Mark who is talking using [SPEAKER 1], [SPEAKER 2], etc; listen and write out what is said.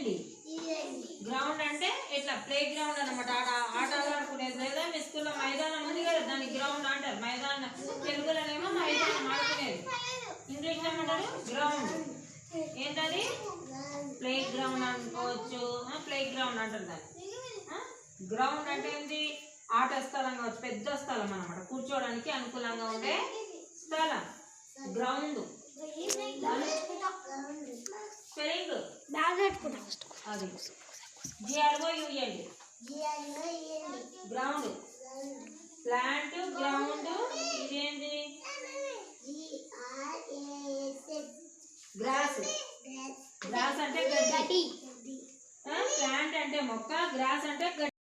[SPEAKER 1] ఇదండి గ్రౌండ్ అంటే ఇట్లా ప్లే గ్రౌండ్ అనమాట ఆడ ఆటలు ఆడుకునేది లేదా? మీ స్కూల్లో మైదానం ఉంది కదా దాన్ని గ్రౌండ్ అంటారు. మైదానం తెలుగులోనేమో మైదానం ఆడుకునేది. ఇంగ్లీష్ ఏమంటారు? గ్రౌండ్ ఏంటది? ప్లే గ్రౌండ్ అనుకోవచ్చు. ప్లే గ్రౌండ్ అంటారు దాన్ని. గ్రౌండ్ అంటే ఏంటి ఆట స్థలం కావచ్చు. పెద్ద స్థలం అనమాట కూర్చోవడానికి అనుకూలంగా ఉండే స్థలం. గ్రౌండ్ అది G R O ground plant ground ఇదేంటి గ్రాస్ గ్రాస్ అంటే గడ్డి ప్లాంట్ అంటే మొక్క గ్రాస్ అంటే గడ్డి.